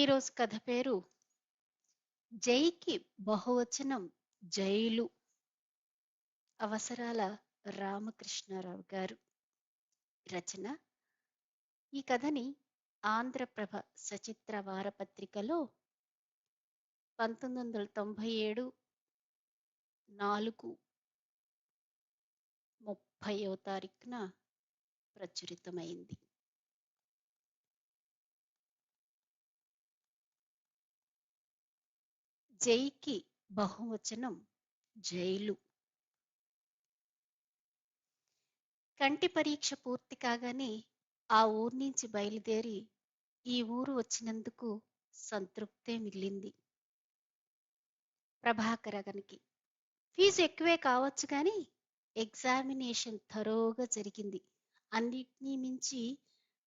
ఈరోజు కథ పేరు జైకి బహువచనం జైలు. అవసరాల రామకృష్ణారావు గారు. రచన ఈ కథని ఆంధ్రప్రభ సచిత్ర వారపత్రికలో పంతొమ్మిది వందల తొంభై ఏడు నాలుగు ముప్పయో తారీఖున ప్రచురితమైంది. జైకి బహువచనం జైలు. కంటి పరీక్ష పూర్తి కాగానే ఆ ఊరు నుంచి బయలుదేరి ఈ ఊరు వచ్చినందుకు సంతృప్తే మిగిలింది. ప్రభాకరగనికి ఫీజు ఎక్కువే కావచ్చు కానీ ఎగ్జామినేషన్ థరోగా జరిగింది. అన్నిటినీ మించి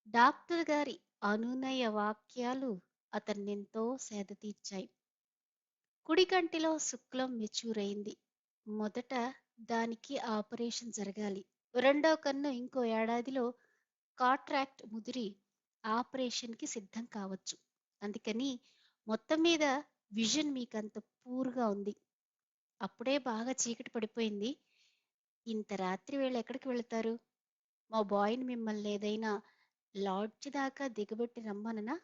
డాక్టర్ గారి అనునయ వాక్యాలు అతన్నెంతో సేద తీర్చాయి కుడి కంటిలో శుక్లం మెచ్యూర్ అయింది మొదట దానికి ఆపరేషన్ జరగాలి. రెండో కన్ను ఇంకో ఏడాదిలో కాంట్రాక్ట్ ముదిరి ఆపరేషన్కి సిద్ధం కావచ్చు. అందుకని మొత్తం మీద విజన్ మీకంత పూర్గా ఉంది. అప్పుడే బాగా చీకటి పడిపోయింది. ఇంత రాత్రి వేళ ఎక్కడికి వెళతారు? మా బాయ్ని మిమ్మల్ని ఏదైనా లాడ్జ్ దాకా దిగబెట్టి రమ్మననా?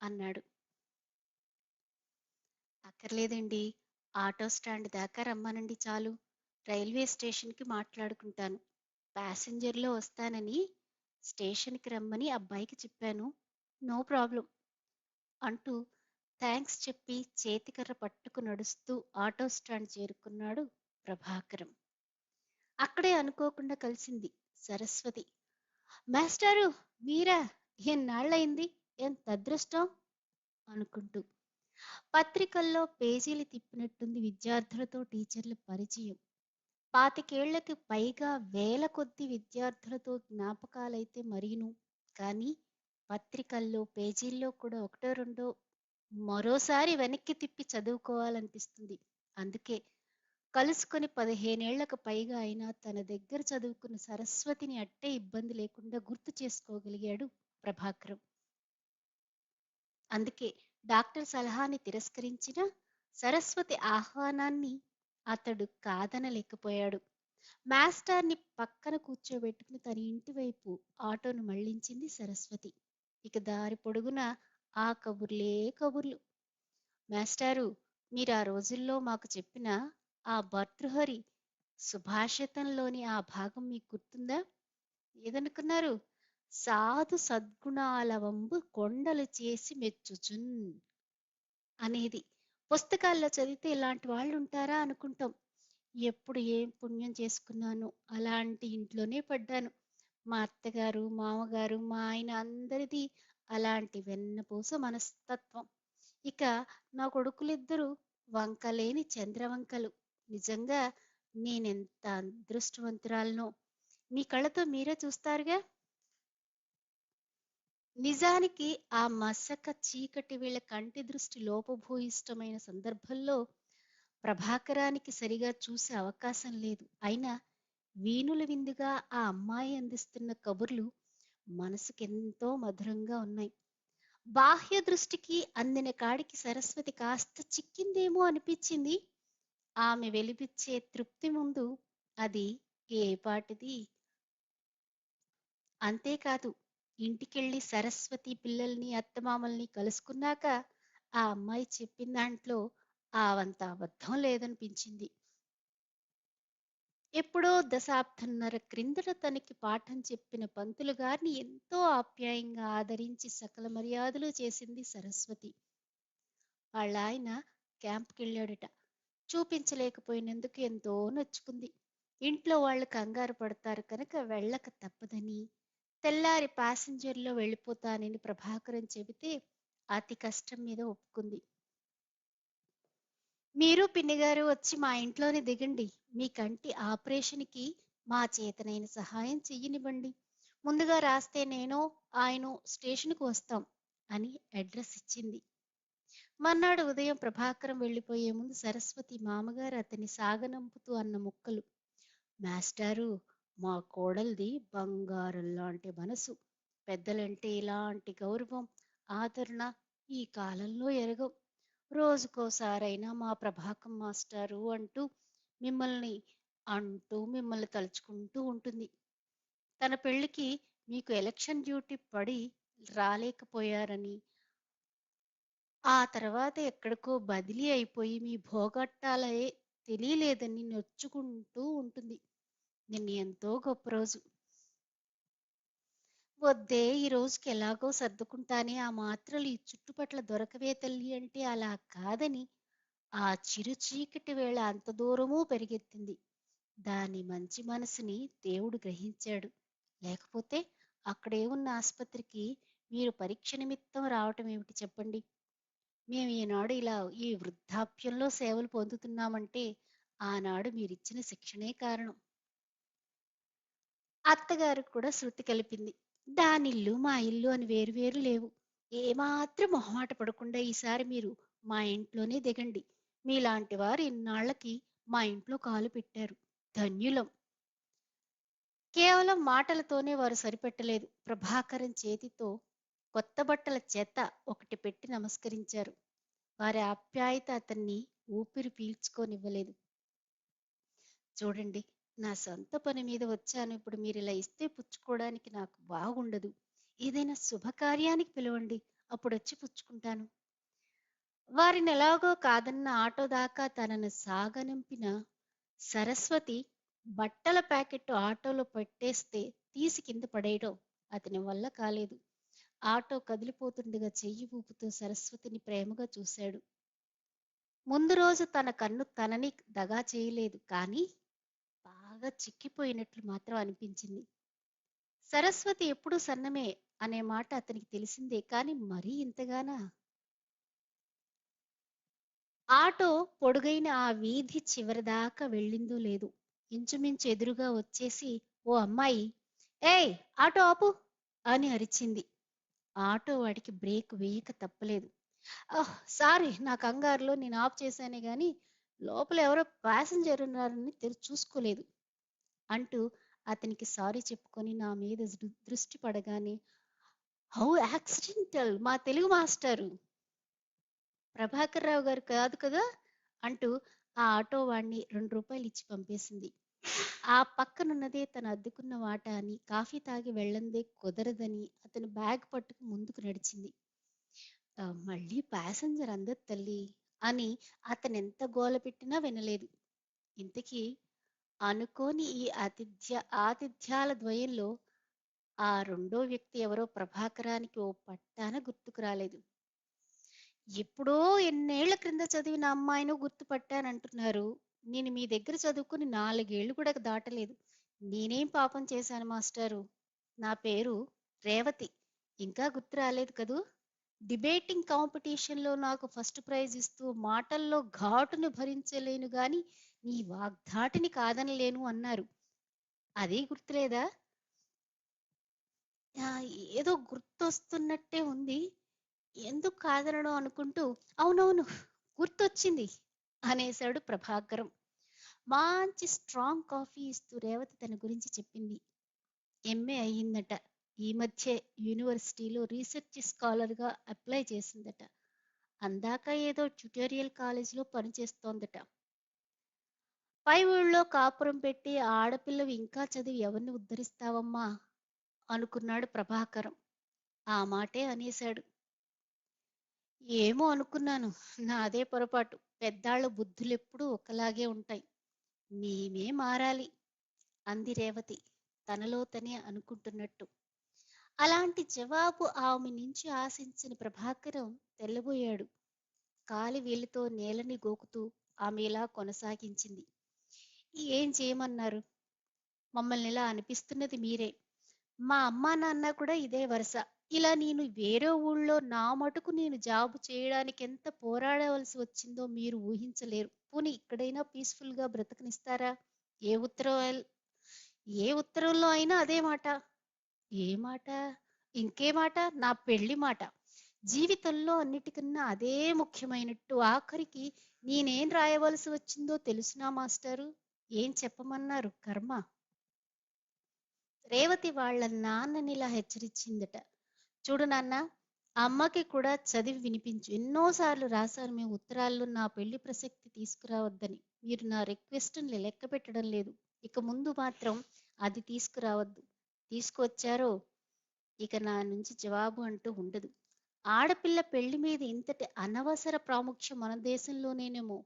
అన్నాడు. అక్కర్లేదండి. ఆటో స్టాండ్ దాకా రమ్మనండి చాలు. రైల్వే స్టేషన్కి మాట్లాడుకుంటాను. ప్యాసింజర్లో వస్తానని స్టేషన్కి రమ్మని అబ్బాయికి చెప్పాను. నో ప్రాబ్లం అంటూ థ్యాంక్స్ చెప్పి చేతికర్ర పట్టుకు నడుస్తూ ఆటో స్టాండ్ చేరుకున్నాడు ప్రభాకరం. అక్కడే అనుకోకుండా కలిసింది సరస్వతి. మాస్టారు మీరా? ఎన్నాళ్ళయింది? ఎంత అదృష్టం? అనుకుంటూ. పత్రికల్లో పేజీలు తిప్పినట్టుంది విద్యార్థులతో టీచర్ల పరిచయం. పాతికేళ్ళకు పైగా వేల కొద్ది విద్యార్థులతో జ్ఞాపకాలైతే మరీను. కానీ పత్రికల్లో పేజీల్లో కూడా ఒకటో రెండో మరోసారి వెనక్కి తిప్పి చదువుకోవాలనిపిస్తుంది. అందుకే కలుసుకొని పదిహేనేళ్ళకు పైగా అయినా తన దగ్గర చదువుకున్న సరస్వతిని అట్టే ఇబ్బంది లేకుండా గుర్తు చేసుకోగలిగాడు ప్రభాకరం. అందుకే డాక్టర్ సలహాని తిరస్కరించిన సరస్వతి ఆహ్వానాన్ని అతడు కాదనలేకపోయాడు. మాస్టర్ని పక్కన కూర్చోబెట్టుకుని తన ఇంటి వైపు ఆటోను మళ్ళించింది సరస్వతి. ఇక దారి పొడుగున ఆ కబుర్లే కబుర్లు. మాస్టారు మీరు ఆ రోజుల్లో మాకు చెప్పిన ఆ భర్తృహరి సుభాషితంలోని ఆ భాగం మీకు గుర్తుందా? ఏదనుకున్నారు? సాధు సద్గుణాల వంబు కొండలు చేసి మెచ్చుచున్ అనేది. పుస్తకాల్లో చదివితే ఇలాంటి వాళ్ళు ఉంటారా అనుకుంటాం. ఎప్పుడు ఏం పుణ్యం చేసుకున్నాను అలాంటి ఇంట్లోనే పడ్డాను. మా అత్తగారు మామగారు మా ఆయన అందరిది అలాంటి వెన్నపూస మనస్తత్వం. ఇక నా కొడుకులిద్దరూ వంకలేని చంద్రవంకలు. నిజంగా నేనెంత అదృష్టవంతురాలను. మీ కళ్ళతో మీరే చూస్తారుగా? నిజానికి ఆ మసక చీకటి వీళ్ళ కంటి దృష్టి లోపభూయిష్టమైన సందర్భంలో ప్రభాకరానికి సరిగా చూసే అవకాశం లేదు. అయినా వీణుల విందుగా ఆ అమ్మాయి అందిస్తున్న కబుర్లు మనసుకెంతో మధురంగా ఉన్నాయి. బాహ్య దృష్టికి అందిన కాడికి సరస్వతి కాస్త చిక్కిందేమో అనిపించింది. ఆమె వెలిపిచ్చే తృప్తి ముందు అది ఏ పాటిది? అంతేకాదు ఇంటికెళ్ళి సరస్వతి పిల్లల్ని అత్తమామల్ని కలుసుకున్నాక ఆ అమ్మాయి చెప్పిన దాంట్లో ఆవంత అబద్ధం లేదనిపించింది. ఎప్పుడో దశాబ్దన్నర క్రిందట తనకి పాఠం చెప్పిన పంతులు గారిని ఎంతో ఆప్యాయంగా ఆదరించి సకల మర్యాదలు చేసింది సరస్వతి. వాళ్ళ ఆయన క్యాంప్కి వెళ్ళాడట చూపించలేకపోయినందుకు ఎంతో నొచ్చుకుంది. ఇంట్లో వాళ్ళు కంగారు పడతారు కనుక వెళ్ళక తప్పదని తెల్లారి ప్యాసింజర్లో వెళ్ళిపోతానని ప్రభాకరం చెబితే అతి కష్టం మీద ఒప్పుకుంది. మీరు పిన్నిగారు వచ్చి మా ఇంట్లోనే దిగండి. మీ కంటి ఆపరేషన్కి మా చేతనైన సహాయం చెయ్యనివ్వండి. ముందుగా రాస్తే నేను ఆయన స్టేషన్కు వస్తాం అని అడ్రస్ ఇచ్చింది. మర్నాడు ఉదయం ప్రభాకరం వెళ్ళిపోయే ముందు సరస్వతి మామగారు అతన్ని సాగనంపుతూ అన్న ముక్కలు. మాస్టారు మా కోడల్ది బంగారం లాంటి మనసు. పెద్దలంటే ఇలాంటి గౌరవం ఆదరణ ఈ కాలంలో ఎరగవు. రోజుకోసారైనా మా ప్రభాకం మాస్టారు అంటూ మిమ్మల్ని అంటూ మిమ్మల్ని తలుచుకుంటూ ఉంటుంది. తన పెళ్ళికి మీకు ఎలక్షన్ డ్యూటీ పడి రాలేకపోయారని ఆ తర్వాత ఎక్కడికో బదిలీ అయిపోయి మీ భోగట్టాలే తెలియలేదని నొచ్చుకుంటూ ఉంటుంది. నిన్న ఎంతో గొప్ప రోజు. వద్దే ఈ రోజుకి ఎలాగో సర్దుకుంటానే ఆ మాత్రలు ఈ చుట్టుపట్ల దొరకవే తల్లి అంటే అలా కాదని ఆ చిరు చీకటి వేళ అంత దూరమూ పెరిగెత్తింది. దాని మంచి మనసుని దేవుడు గ్రహించాడు. లేకపోతే అక్కడే ఉన్న ఆసుపత్రికి మీరు పరీక్ష నిమిత్తం రావటం ఏమిటి చెప్పండి? మేము ఈనాడు ఇలా ఈ వృద్ధాప్యంలో సేవలు పొందుతున్నామంటే ఆనాడు మీరిచ్చిన శిక్షణే కారణం. అత్తగారు కూడా శృతి కలిపింది. దానిల్లు మా ఇల్లు అని వేరువేరు లేవు. ఏమాత్రం మొహమాట పడకుండా ఈసారి మీరు మా ఇంట్లోనే దిగండి. మీలాంటి వారు ఇన్నాళ్ళకి మా ఇంట్లో కాలు పెట్టారు. ధన్యులం. కేవలం మాటలతోనే వారు సరిపెట్టలేదు. ప్రభాకరం చేతితో కొత్త బట్టల చేత ఒకటి పెట్టి నమస్కరించారు. వారి ఆప్యాయత అతన్ని ఊపిరి పీల్చుకోనివ్వలేదు. చూడండి నా సొంత పని మీద వచ్చాను. ఇప్పుడు మీరు ఇలా ఇస్తే పుచ్చుకోవడానికి నాకు బాగుండదు. ఏదైనా శుభకార్యానికి పిలవండి. అప్పుడు వచ్చి పుచ్చుకుంటాను. వారిని ఎలాగో కాదన్న ఆటో దాకా తనను సాగనంపిన సరస్వతి బట్టల ప్యాకెట్ ఆటోలో పెట్టేస్తే తీసి కింద పడేయడం అతని వల్ల కాలేదు. ఆటో కదిలిపోతుండగా చెయ్యి ఊపుతూ సరస్వతిని ప్రేమగా చూశాడు. ముందు రోజు తన కన్ను తనని దగా చేయలేదు. కానీ బాగా చిక్కిపోయినట్లు మాత్రం అనిపించింది. సరస్వతి ఎప్పుడూ సన్నమే అనే మాట అతనికి తెలిసిందే కానీ మరీ ఇంతగానా? ఆటో పొడుగైన ఆ వీధి చివరిదాకా వెళ్ళిందో లేదు ఇంచుమించు ఎదురుగా వచ్చేసి ఓ అమ్మాయి ఏయ్ ఆటో ఆపు అని అరిచింది. ఆటో వాడికి బ్రేక్ వేయక తప్పలేదు. "ఆహ్, సారీ నా కంగారులో నేను ఆఫ్ చేశానే గాని లోపల ఎవరో ప్యాసింజర్ ఉన్నారని తెరి చూసుకోలేదు. అంటూ అతనికి సారీ చెప్పుకొని నా మీద దృష్టి పడగానే హౌ యాక్సిడెంటల్ మా తెలుగు మాస్టారు. ప్రభాకర్ రావు గారు కాదు కదా? అంటూ ఆ ఆటో వాడిని రెండు రూపాయలు ఇచ్చి పంపేసింది. ఆ పక్కనున్నదే తను అద్దుకున్న వాట అని కాఫీ తాగి వెళ్ళందే కుదరదని అతను బ్యాగ్ పట్టుకు ముందుకు నడిచింది. మళ్ళీ ప్యాసింజర్ అందరు తల్లి అని అతను ఎంత గోల పెట్టినా వినలేదు. ఇంతకీ అనుకోని ఈ ఆతిథ్య ఆతిథ్యాల ద్వయంలో ఆ రెండో వ్యక్తి ఎవరో ప్రభాకరానికి ఓ పట్టాన గుర్తుకు రాలేదు. ఎప్పుడో ఎన్నేళ్ళ క్రింద చదివిన అమ్మాయిను గుర్తుపట్టానంటున్నారు. నేను మీ దగ్గర చదువుకుని నాలుగేళ్ళు కూడా దాటలేదు. నేనేం పాపం చేశాను మాస్టారు? నా పేరు రేవతి. ఇంకా గుర్తు రాలేదు కదూ? డిబేటింగ్ కాంపిటీషన్లో నాకు ఫస్ట్ ప్రైజ్ ఇస్తూ మాటల్లో ఘాటును భరించలేను కానీ నీ వాగ్ధాటిని కాదనలేను అన్నారు. అది గుర్తులేదా? ఏదో గుర్తొస్తున్నట్టే ఉంది. ఎందుకు కాదనడం అనుకుంటూ అవునవును గుర్తొచ్చింది అనేశాడు ప్రభాకరం. మంచి స్ట్రాంగ్ కాఫీ ఇస్తూ రేవతి తన గురించి చెప్పింది. ఎంఏ అయ్యిందట. ఈ మధ్య యూనివర్సిటీలో రీసెర్చ్ స్కాలర్గా అప్లై చేసిందట. అందాక ఏదో ట్యుటోరియల్ కాలేజీలో పనిచేస్తోందట. పై ఊళ్ళో కాపురం పెట్టి ఆడపిల్లవి ఇంకా చదివి ఎవరిని ఉద్ధరిస్తావమ్మా? అనుకున్నాడు ప్రభాకరం. ఆ మాటే అనేశాడు. ఏమో అనుకున్నాను. నాదే పొరపాటు. పెద్దాళ్ళ బుద్ధులెప్పుడూ ఒకలాగే ఉంటాయి. మేమే మారాలి. అంది రేవతి తనలో తనే అనుకుంటున్నట్టు. అలాంటి జవాబు ఆమె నుంచి ఆశించిన ప్రభాకరం తెల్లబోయాడు. కాలి వేలితో నేలని గోకుతూ ఆమె ఇలా కొనసాగించింది. ఏం చేయమన్నారు? మమ్మల్ని ఇలా అనిపిస్తున్నది మీరే. మా అమ్మా నాన్న కూడా ఇదే వరుస. ఇలా నేను వేరే ఊళ్ళో నా మటుకు నేను జాబ్ చేయడానికి ఎంత పోరాడవలసి వచ్చిందో మీరు ఊహించలేరు. పోనీ ఇక్కడైనా పీస్ఫుల్గా బ్రతకనిస్తారా? ఏ ఉత్తరం ఏ ఉత్తరంలో అయినా అదే మాట. ఏ మాట? ఇంకే మాట? నా పెళ్ళి మాట. జీవితంలో అన్నిటికన్నా అదే ముఖ్యమైనట్టు ఆఖరికి నేనేం రాయవలసి వచ్చిందో తెలుసునా మాస్టారు? ఏం చెప్పమన్నారు కర్మ రేవతి వాళ్ళ నాన్నని ఇలా హెచ్చరించిందట చూడు నాన్న అమ్మకి కూడా చదివి వినిపించు. ఎన్నోసార్లు రాశారు మేము ఉత్తరాల్లో నా పెళ్ళి ప్రసక్తి తీసుకురావద్దని. మీరు నా రిక్వెస్ట్‌ని లెక్కపెట్టడం లేదు. ఇక ముందు మాత్రం అది తీసుకురావద్దు. తీసుకువచ్చారో ఇక నా నుంచి జవాబు అంటూ ఉండదు. ఆడపిల్ల పెళ్ళి మీద ఇంతటి అనవసర ప్రాముఖ్యం మన దేశంలోనేనేమో.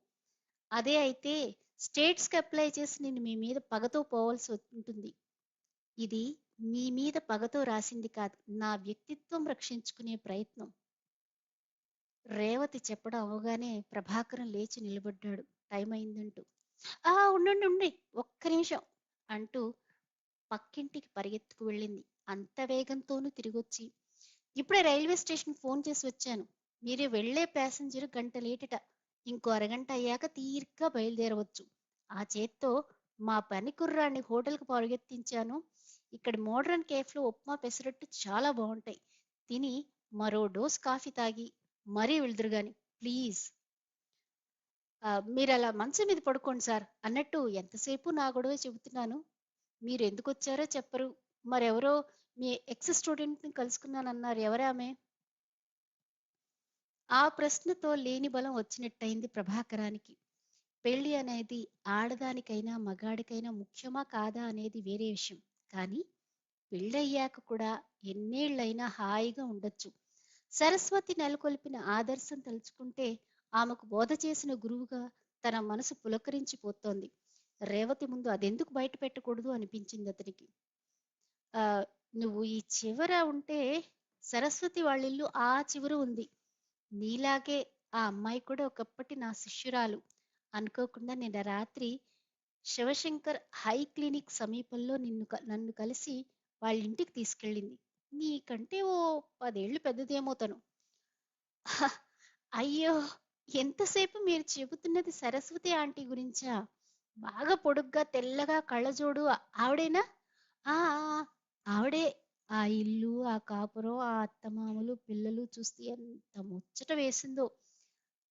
అదే అయితే స్టేట్స్‌కి అప్లై చేసి నేను మీ మీద పగతో పోవాల్సి ఉంటుంది. ఇది మీ మీద పగతో రాసింది కాదు. నా వ్యక్తిత్వం రక్షించుకునే ప్రయత్నం. రేవతి చెప్పడం అవ్వగానే ప్రభాకరం లేచి నిలబడ్డాడు. టైం అయిందంటూ. ఆ! ఉండండి ఉండి. ఒక్క నిమిషం అంటూ పక్కింటికి పరిగెత్తుకు వెళ్ళింది. అంత వేగంతోనూ తిరిగొచ్చి ఇప్పుడే రైల్వే స్టేషన్ ఫోన్ చేసి వచ్చాను. మీరు వెళ్ళే ప్యాసింజర్ గంట లేటట. ఇంకో అరగంట అయ్యాక తీరిగ్గా బయలుదేరవచ్చు. ఆ చేత్తో మా పని కుర్రాన్ని హోటల్‌కి పరుగెత్తించాను ఇక్కడ మోడ్రన్ కేఫ్‌లో ఉప్మా, పెసరట్టు చాలా బాగుంటాయి తిని మరో డోస్ కాఫీ తాగి మరీ వెళ్దురు గాని ప్లీజ్. మీరు అలా మంచం మీద పడుకోండి సార్. అన్నట్టు ఎంతసేపు నా గొడవే చెబుతున్నాను. మీరు ఎందుకొచ్చారో చెప్పరు. మరెవరో మీ ఎక్స్ స్టూడెంట్‌ని కలుసుకున్నానన్నారు. ఆమె ఆ ప్రశ్నతో లేని బలం వచ్చినట్టయింది ప్రభాకరానికి. పెళ్ళి అనేది ఆడదానికైనా, మగాడికైనా ముఖ్యమా కాదా అనేది వేరే విషయం. కానీ పెళ్ళయ్యాక కూడా ఎన్నేళ్ళైనా హాయిగా ఉండొచ్చు. సరస్వతి నెలకొల్పిన ఆదర్శం తలుచుకుంటే ఆమెకు బోధ చేసిన గురువుగా తన మనసు పులకరించిపోతోంది. రేవతి ముందు అదెందుకు బయట పెట్టకూడదు అనిపించింది అతనికి ఆ నువ్వు ఈ చివర ఉంటే సరస్వతి వాళ్ళిల్లు ఆ చివర ఉంది. నీలాగే ఆ అమ్మాయి కూడా ఒకప్పటి నా శిష్యురాలు. అనుకోకుండా నిన్న రాత్రి శివశంకర్ హై క్లినిక్ సమీపంలో నిన్ను నన్ను కలిసి వాళ్ళ ఇంటికి తీసుకెళ్ళింది. నీకంటే ఓ పదేళ్ళు పెద్దదేమో తను. అయ్యో! ఎంతసేపు మీరు చెబుతున్నది సరస్వతి ఆంటీ గురించా? బాగా పొడుగ్గా, తెల్లగా, కళ్ళజోడు ఆవిడేనా? ఆ! ఆవిడే. ఆ ఇల్లు, ఆ కాపురం, ఆ అత్తమామలు, పిల్లలు చూస్తే ఎంత ముచ్చట వేసిందో.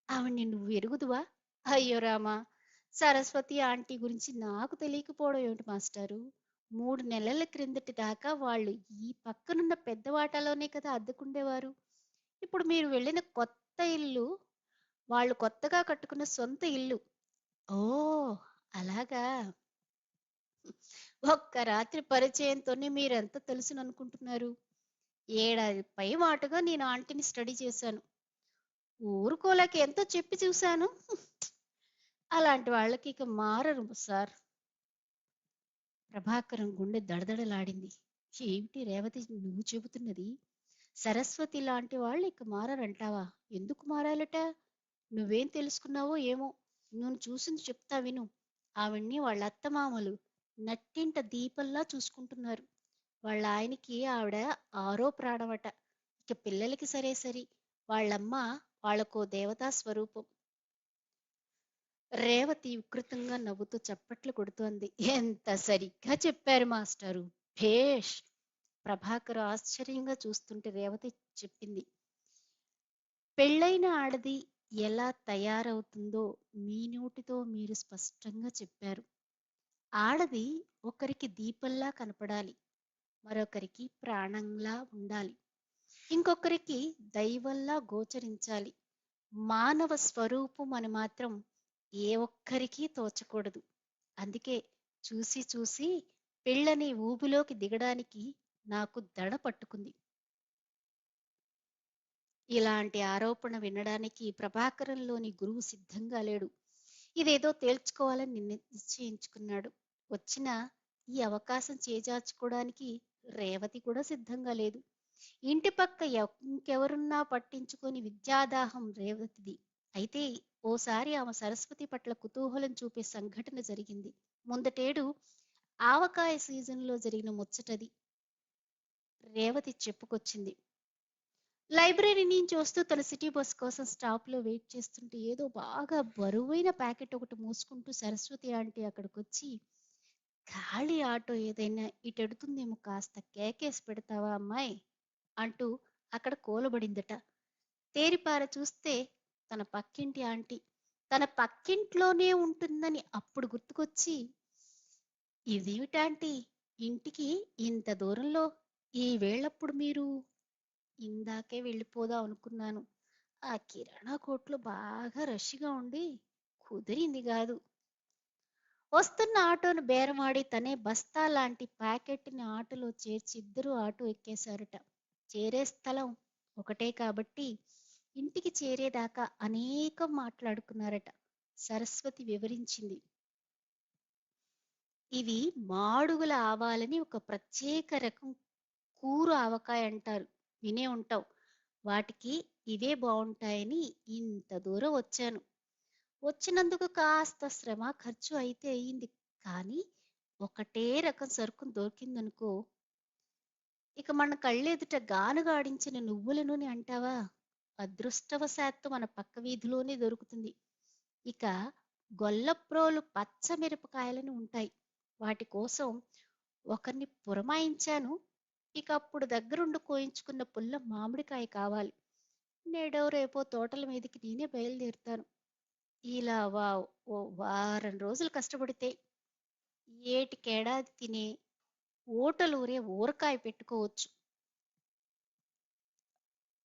ఆవిడ్ని నువ్వు ఎరుగుదువా? అయ్యో రామా! సరస్వతి ఆంటీ గురించి నాకు తెలియకపోవడం ఏమిటి మాస్టారు? మూడు నెలల క్రిందటి దాకా వాళ్ళు ఈ పక్కనున్న పెద్ద వాటాలోనే కదా అద్దెకుండేవారు. ఇప్పుడు మీరు వెళ్ళిన కొత్త ఇల్లు వాళ్ళు కొత్తగా కట్టుకున్న సొంత ఇల్లు. ఓ అలాగా! ఒక్క రాత్రి పరిచయంతోనే మీరెంత తెలుసుననుకుంటున్నారు? ఏడాది పై మాటగా నేను ఆంటీని స్టడీ చేశాను. ఊరుకోలేక ఎంతో చెప్పి చూశాను. అలాంటి వాళ్ళకి ఇక మారరు సార్. ప్రభాకరం గుండె దడదడలాడింది. ఏమిటి రేవతి నువ్వు చెబుతున్నది? సరస్వతి లాంటి వాళ్ళు ఇక మారరంటావా? ఎందుకు మారాలట? నువ్వేం తెలుసుకున్నావో ఏమో! నువ్వు చూసింది చెప్తా విను. ఆవిడ్ని వాళ్ళ అత్తమామలు నట్టింట దీపంలా చూసుకుంటున్నారు. వాళ్ళ ఆయనకి ఆవిడ ఆరో ప్రాణమట. ఇక పిల్లలకి సరే సరి. వాళ్ళమ్మ వాళ్ళకో దేవతా స్వరూపం. రేవతి వికృతంగా నవ్వుతూ చప్పట్లు కొడుతోంది. ఎంత సరిగ్గా చెప్పారు మాస్టారు. భేష్! ప్రభాకర్ ఆశ్చర్యంగా చూస్తుంటే రేవతి చెప్పింది. పెళ్ళైన ఆడది ఎలా తయారవుతుందో మీ నోటితో మీరు స్పష్టంగా చెప్పారు. ఆడది ఒకరికి దీపంలా కనపడాలి. మరొకరికి ప్రాణంలా ఉండాలి. ఇంకొకరికి దైవంలా గోచరించాలి. మానవ స్వరూపం అని మాత్రం ఏ ఒక్కరికీ తోచకూడదు. అందుకే చూసి చూసి పిల్లని ఊబిలోకి దిగడానికి నాకు దడ పట్టుకుంది. ఇలాంటి ఆరోపణ వినడానికి ప్రభాకరంలోని గురువు సిద్ధంగా లేడు. ఇదేదో తేల్చుకోవాలని నిశ్చయించుకున్నాడు. వచ్చిన ఈ అవకాశం చేజార్చుకోవడానికి రేవతి కూడా సిద్ధంగా లేదు. ఇంటి పక్క ఇంకెవరున్నా పట్టించుకొని విద్యాదాహం రేవతిది. అయితే ఓసారి ఆమె సరస్వతి పట్ల కుతూహలం చూపే సంఘటన జరిగింది. ముందటేడు ఆవకాయ సీజన్‌లో జరిగిన ముచ్చటది. రేవతి చెప్పుకొచ్చింది. లైబ్రరీ నుంచి వస్తూ తన సిటీ బస్ కోసం స్టాప్‌లో వెయిట్ చేస్తుంటే ఏదో బాగా బరువైన ప్యాకెట్ ఒకటి మూసుకుంటూ సరస్వతి ఆంటీ అక్కడికొచ్చి, ఖాళీ ఆటో ఏదైనా ఇటెడుతుందేమో కాస్త కేకేసి పెడతావా అమ్మాయ్? అంటూ అక్కడ కూలబడిందట. తేరిపార చూస్తే తన పక్కింటి ఆంటీ. తన పక్కింట్లోనే ఉంటుందని అప్పుడు గుర్తుకొచ్చి, ఇదేమిటాంటీ ఇంటికి ఇంత దూరంలో ఈ వేళప్పుడు మీరు ఇందాకే వెళ్ళిపోదాం అనుకున్నాను. ఆ కిరాణా కోట్లు బాగా రష్‌గా ఉండి కుదిరింది కాదు వస్తున్న ఆటోను బేరమాడి తనే బస్తా లాంటి ప్యాకెట్‌ని ఆటోలో చేర్చి ఇద్దరు ఆటో ఎక్కేశారట. చేరే స్థలం ఒకటే కాబట్టి ఇంటికి చేరేదాకా అనేకం మాట్లాడుకున్నారట. సరస్వతి వివరించింది. ఇవి మాడుగుల ఆవాలని ఒక ప్రత్యేక రకం కూరు ఆవకాయ అంటారు. వినే ఉంటావు. వాటికి ఇవే బాగుంటాయని ఇంత దూరం వచ్చాను. వచ్చినందుకు కాస్త శ్రమ, ఖర్చు అయితే అయింది. కానీ ఒకటే రకం సరుకును దొరికిందనుకో ఇక మన కళ్ళెదుట గానుగాడించిన నువ్వుల నూనె అంటావా? అదృష్టవశాత్తు మన పక్క వీధిలోనే దొరుకుతుంది. ఇక గొల్లప్రోలు పచ్చ మిరపకాయలని ఉంటాయి. వాటి కోసం ఒకరిని పురమాయించాను. ఇక అప్పుడు దగ్గరుండి కోయించుకున్న పుల్ల మామిడికాయ కావాలి. నేడో రేపో తోటల మీదకి నేనే బయలుదేరుతాను. ఇలా వా ఓ వారం రోజులు కష్టపడితే ఏటికేడాది తినే ఊటలూరే ఊరకాయ పెట్టుకోవచ్చు.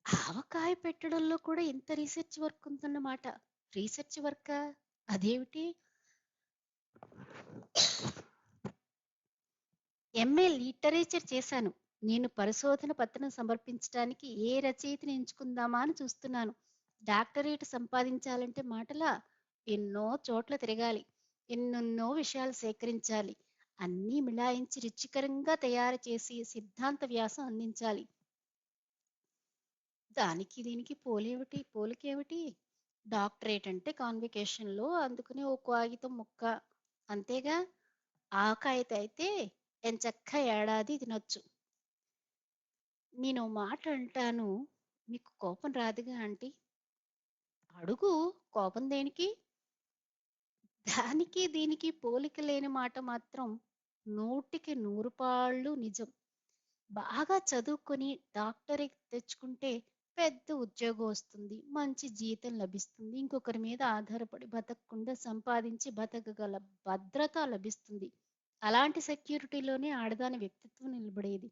ఆవకాయ పెట్టడంలో కూడా ఇంత రీసెర్చ్ వర్క్ ఉందన్నమాట. రీసెర్చ్ వర్కా? అదేమిటి? ఎంఏ లిటరేచర్ చేశాను. నేను పరిశోధన పత్రం సమర్పించడానికి ఏ రచయితని ఎంచుకుందామా అని చూస్తున్నాను. డాక్టరేట్ సంపాదించాలంటే మాటలా? ఎన్నో చోట్ల తిరగాలి. ఎన్నెన్నో విషయాలు సేకరించాలి. అన్నీ మిళాయించి రుచికరంగా తయారు చేసి సిద్ధాంత వ్యాసం అందించాలి. దానికి దీనికి పోలేమిటి పోలికేమిటి? డాక్టరేట్ అంటే కాన్వికేషన్లో అందుకునే ఓ కాగితం ముక్క. అంతేగా? ఆవకాయతో అయితే ఎంచక్కా ఏడాది తినొచ్చు. నేను మాట అంటాను. మీకు కోపం రాదుగా ఆంటీ? అడుగు కోపం దేనికి? దానికి దీనికి పోలిక లేని మాట మాత్రం నూటికి నూరు పాళ్ళు నిజం. బాగా చదువుకొని డాక్టరేట్ తెచ్చుకుంటే పెద్ద ఉద్యోగం వస్తుంది. మంచి జీతం లభిస్తుంది. ఇంకొకరి మీద ఆధారపడి బతకకుండా సంపాదించి బతకగల భద్రత లభిస్తుంది. అలాంటి సెక్యూరిటీలోనే ఆడదాని వ్యక్తిత్వం నిలబడేది.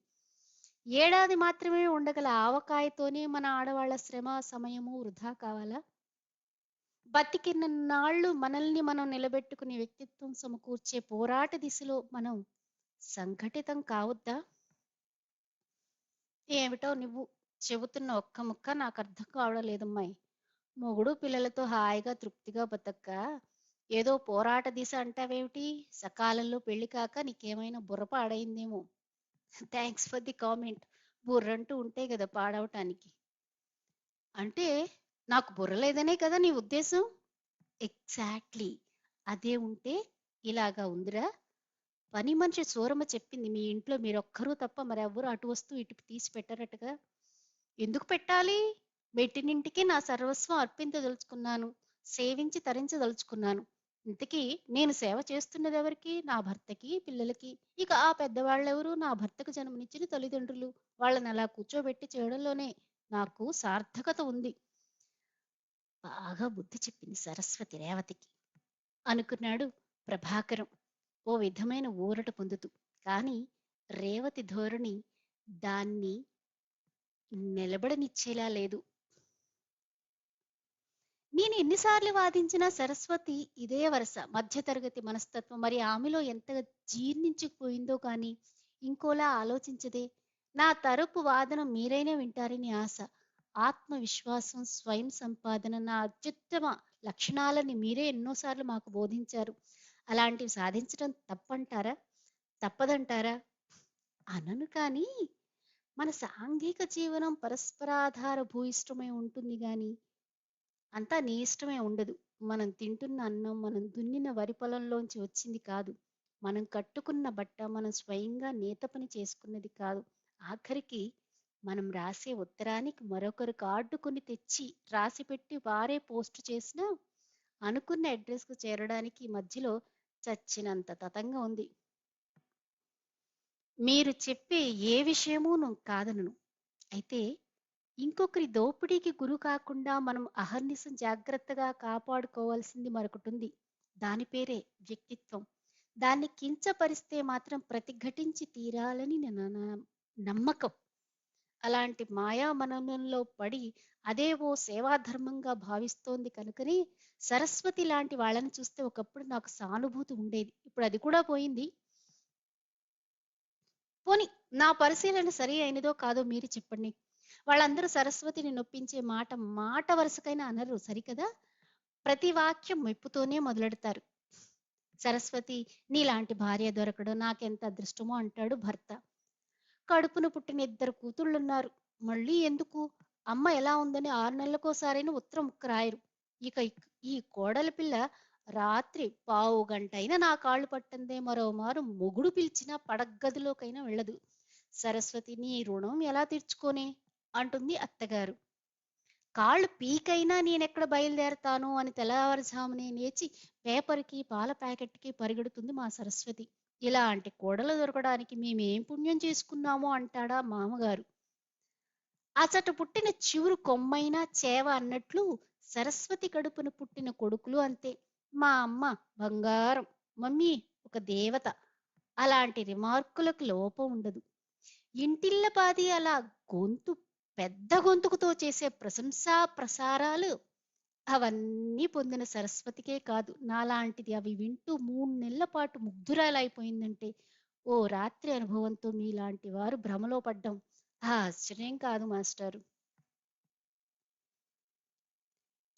ఏడాది మాత్రమే ఉండగల ఆవకాయతోనే మన ఆడవాళ్ళ శ్రమ, సమయము వృధా కావాలా? బతికినన్నాళ్ళు మనల్ని మనం నిలబెట్టుకునే వ్యక్తిత్వం సమకూర్చే పోరాట దిశలో మనం సంఘటితం కావద్దా ఏమిటో నువ్వు చెబుతున్న ఒక్క ముక్క నాకర్థం కావడం లేదమ్మాయి మొగుడు పిల్లలతో హాయిగా తృప్తిగా బతక్క ఏదో పోరాట దిశ అంటావేమిటి? సకాలంలో పెళ్ళి కాక నీకేమైనా బుర్ర పాడైందేమో థ్యాంక్స్ ఫర్ ది కామెంట్. బుర్రంటూ ఉంటే కదా పాడవటానికి. అంటే నాకు బుర్ర లేదనే కదా నీ ఉద్దేశం? ఎగ్జాక్ట్‌లీ. అదే ఉంటే ఇలాగా ఉందిరా! పని మనిషి సూరమ్మ చెప్పింది మీ ఇంట్లో మీరొక్కరూ తప్ప మరెవ్వరూ అటు వస్తూ ఇటు తీసి పెట్టారటగా ఎందుకు పెట్టాలి? మెట్టినింటికి నా సర్వస్వం అర్పించదలుచుకున్నాను. సేవించి తరించదలుచుకున్నాను. ఇంతకీ నేను సేవ చేస్తున్నదెవరికి? నా భర్తకి, పిల్లలకి. ఇక ఆ పెద్దవాళ్ళెవరు? నా భర్తకు జన్మనిచ్చిన తల్లిదండ్రులు. వాళ్ళని అలా కూర్చోబెట్టి చేయడంలోనే నాకు సార్థకత ఉంది. బాగా బుద్ధి చెప్పింది సరస్వతి రేవతికి. అనుకున్నాడు ప్రభాకరం ఓ విధమైన ఊరట పొందుతూ. కానీ రేవతి ధోరణి దాన్ని నిలబడనిచ్చేలా లేదు. నేను ఎన్నిసార్లు వాదించినా సరస్వతి ఇదే వరుస మధ్యతరగతి మనస్తత్వం. మరి ఆమెలో ఎంతగా జీర్ణించుకుపోయిందో కానీ ఇంకోలా ఆలోచించదే. నా తరపు వాదన మీరైనా వింటారని ఆశ. ఆత్మవిశ్వాసం, స్వయం సంపాదన నా అత్యుత్తమ లక్షణాలని మీరే ఎన్నోసార్లు మాకు బోధించారు. అలాంటివి సాధించడం తప్పంటారా? తప్పదంటారా? అనను కానీ మన సాంఘిక జీవనం పరస్పరాధార భూయిష్టమై ఉంటుంది కానీ అంతా నీ ఇష్టమే ఉండదు. మనం తింటున్న అన్నం, మనం దున్నిన వరి పొలంలోంచి వచ్చింది కాదు. మనం కట్టుకున్న బట్ట మనం స్వయంగా నేత పని చేసుకున్నది కాదు. ఆఖరికి మనం రాసే ఉత్తరానికి మరొకరు కార్డు కొని తెచ్చి రాసిపెట్టి వారే పోస్ట్ చేసినా అనుకున్న అడ్రస్‌కు చేరడానికి మధ్యలో చచ్చినంత తతంగా ఉంది. మీరు చెప్పే ఏ విషయమూ కాదనను. అయితే ఇంకొకరి దోపిడీకి గురి కాకుండా మనం అహర్నిశం జాగ్రత్తగా కాపాడుకోవాల్సింది మరొకటి దాని పేరే వ్యక్తిత్వం. దాన్ని కించపరిస్తే మాత్రం ప్రతిఘటించి తీరాలని నా నమ్మకం. అలాంటి మాయా మననంలో పడి అదే ఓ సేవాధర్మంగా భావిస్తోంది కనుకని సరస్వతి లాంటి వాళ్ళని చూస్తే ఒకప్పుడు నాకు సానుభూతి ఉండేది. ఇప్పుడు అది కూడా పోయింది. పోని నా పరిశీలన సరి అయినదో కాదో మీరు చెప్పండి. వాళ్ళందరూ సరస్వతిని నొప్పించే మాట మాట వరుసకైనా అనరు సరికదా? ప్రతి వాక్యం మెప్పుతోనే మొదలెడతారు. సరస్వతి నీలాంటి భార్య దొరకడం నాకెంత అదృష్టమో అంటాడు భర్త. కడుపున పుట్టిన ఇద్దరు కూతుళ్ళున్నారు. మళ్ళీ ఎందుకు? అమ్మ ఎలా ఉందని ఆరు నెలలకోసారైనా ఉత్తరం ముక్క రాయరు. ఇక ఈ కోడలి పిల్ల రాత్రి పావు గంట అయినా నా కాళ్ళు పట్టందే మరోమారు మొగుడు పిలిచినా పడగదిలోకైనా వెళ్ళదు. సరస్వతి నీ రుణం ఎలా తీర్చుకోనే? అంటుంది అత్తగారు. కాళ్ళు పీకైనా నేనెక్కడ బయలుదేరతాను అని తెల్లవారుజామునే లేచి పేపర్కి పాల ప్యాకెట్కి పరిగెడుతుంది మా సరస్వతి. ఇలాంటి కోడలు దొరకడానికి మేమేం పుణ్యం చేసుకున్నామో అంటాడా మామగారు. అచట పుట్టిన చివురు కొమ్మైనా చేవ అన్నట్లు సరస్వతి కడుపున పుట్టిన కొడుకులు అంతే. మా అమ్మ బంగారం మమ్మీ ఒక దేవత. అలాంటి రిమార్కులకు లోపం ఉండదు. ఇంటిల్లపాది అలా గొంతు పెద్ద గొంతుకుతో చేసే ప్రశంసా ప్రసారాలు అవన్నీ పొందిన సరస్వతికే కాదు. నాలాంటిది అవి వింటూ మూడు నెలల పాటు ముగ్ధురాలైపోయిందంటే ఓ రాత్రి అనుభవంతో మీలాంటి వారు భ్రమలో పడ్డం ఆశ్చర్యం కాదు మాస్టారు.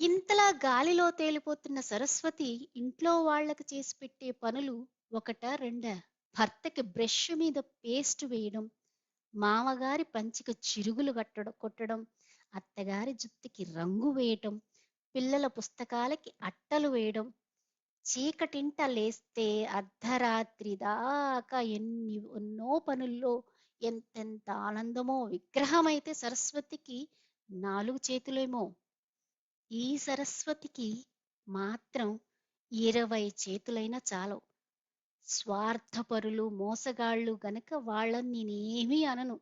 ఇంతలా గాలిలో తేలిపోతున్న సరస్వతి ఇంట్లో వాళ్ళకి చేసి పెట్టే పనులు ఒకట రెండా? భర్తకి బ్రష్ మీద పేస్ట్ వేయడం మామగారి పంచిక చిరుగులు కట్టడం కొట్టడం అత్తగారి జుత్తుకి రంగు వేయటం పిల్లల పుస్తకాలకి అట్టలు వేయడం చీకటింట లేస్తే అర్ధరాత్రి దాకా ఎన్ని ఎన్నో పనుల్లో ఎంతెంత ఆనందమో విగ్రహమైతే సరస్వతికి నాలుగు చేతులేమో. ఈ సరస్వతికి మాత్రం ఇరవై చేతులైనా చాలవు. స్వార్థపరులు మోసగాళ్ళు గనక వాళ్ళని నేనేమీ అనను.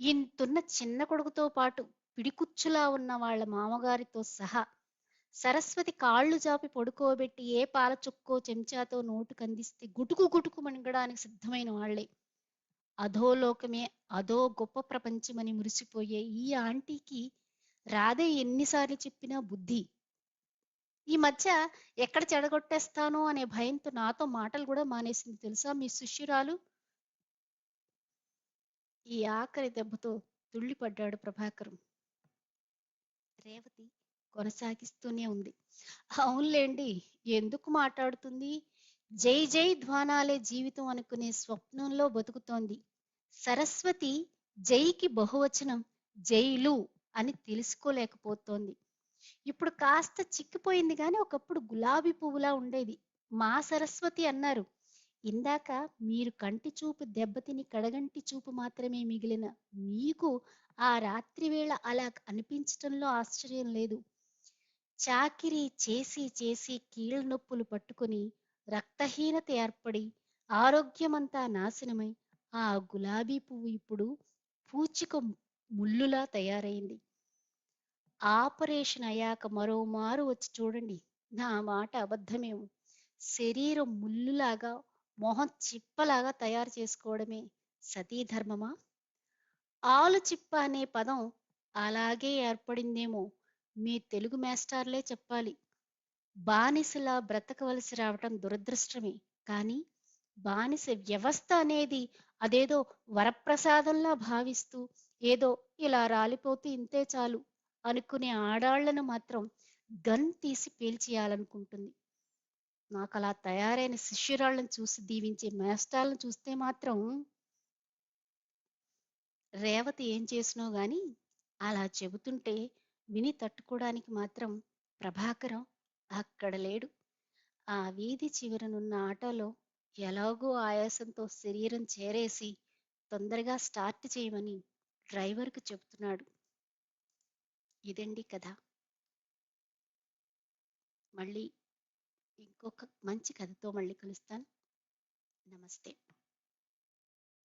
ఇంతున్న చిన్న కొడుకుతో పాటు పిడికుచ్చులా ఉన్న వాళ్ళ మామగారితో సహా సరస్వతి కాళ్ళు జాపి పడుకోబెట్టి ఏ పాల చుక్కో చెంచాతో నోటు కందిస్తే గుటుకు గుటుకు మణగడానికి సిద్ధమైన వాళ్ళే అధోలోకమే అదో గొప్ప ప్రపంచమని మురిసిపోయే ఈ ఆంటీకి రాధే ఎన్నిసార్లు చెప్పినా బుద్ధి. ఈ మధ్య ఎక్కడ చెడగొట్టేస్తానో అనే భయంతో నాతో మాటలు కూడా మానేసింది తెలుసా మీ శిష్యురాలు? ఈ ఆఖరి దెబ్బతో తుళ్ళిపడ్డాడు ప్రభాకరం. రేవతి కొనసాగిస్తూనే ఉంది. అవునులేండి ఎందుకు మాట్లాడుతుంది? జై జై ధ్వానాలే జీవితం అనుకునే స్వప్నంలో బతుకుతోంది. సరస్వతి జైకి బహువచనం జైలు అని తెలుసుకోలేకపోతోంది. ఇప్పుడు కాస్త చిక్కిపోయింది కానీ ఒకప్పుడు గులాబీ పువ్వులా ఉండేది. మా సరస్వతి అన్నారు ఇందాక మీరు కంటి చూపు దెబ్బతిని కడగంటి చూపు మాత్రమే మిగిలిన మీకు ఆ రాత్రి వేళ అలా అనిపించటంలో ఆశ్చర్యం లేదు. చాకిరీ చేసి చేసి కీళ్ళ నొప్పులు పట్టుకొని రక్తహీనత ఏర్పడి ఆరోగ్యమంతా నాశనమై ఆ గులాబీ పువ్వు ఇప్పుడు పూచిక ముల్లులా తయారైంది. ఆపరేషన్ అయ్యాక మరోమారు వచ్చి చూడండి నా మాట అబద్ధమేమో. శరీరం ముల్లులాగా మొహం చిప్పలాగా తయారు చేసుకోవడమే సతీధర్మమా? ఆలు చిప్ప అనే పదం అలాగే ఏర్పడిందేమో మీ తెలుగు మాస్టార్లే చెప్పాలి. బానిసలా బ్రతకవలసి రావటం దురదృష్టమే. కానీ బానిస వ్యవస్థ అనేది అదేదో వరప్రసాదంలా భావిస్తూ ఏదో ఇలా రాలిపోతే ఇంతే చాలు అనుకునే ఆడాళ్ళను మాత్రం గన్ తీసి పీల్చేయాలనుకుంటుంది. నాకు అలా తయారైన శిష్యురాళ్ళని చూసి దీవించే మేస్టాలను చూస్తే మాత్రం రేవతి ఏం చేసినో గాని అలా చెబుతుంటే విని తట్టుకోవడానికి మాత్రం ప్రభాకరం అక్కడ లేడు. ఆ వీధి చివరనున్న ఆటోలో ఎలాగో ఆయాసంతో శరీరం చేరేసి తొందరగా స్టార్ట్ చేయమని డ్రైవర్కు చెబుతున్నాడు. ఇదండి కథ. మళ్ళీ ఇంకొక మంచి కథతో మళ్ళీ కలుస్తాను. నమస్తే.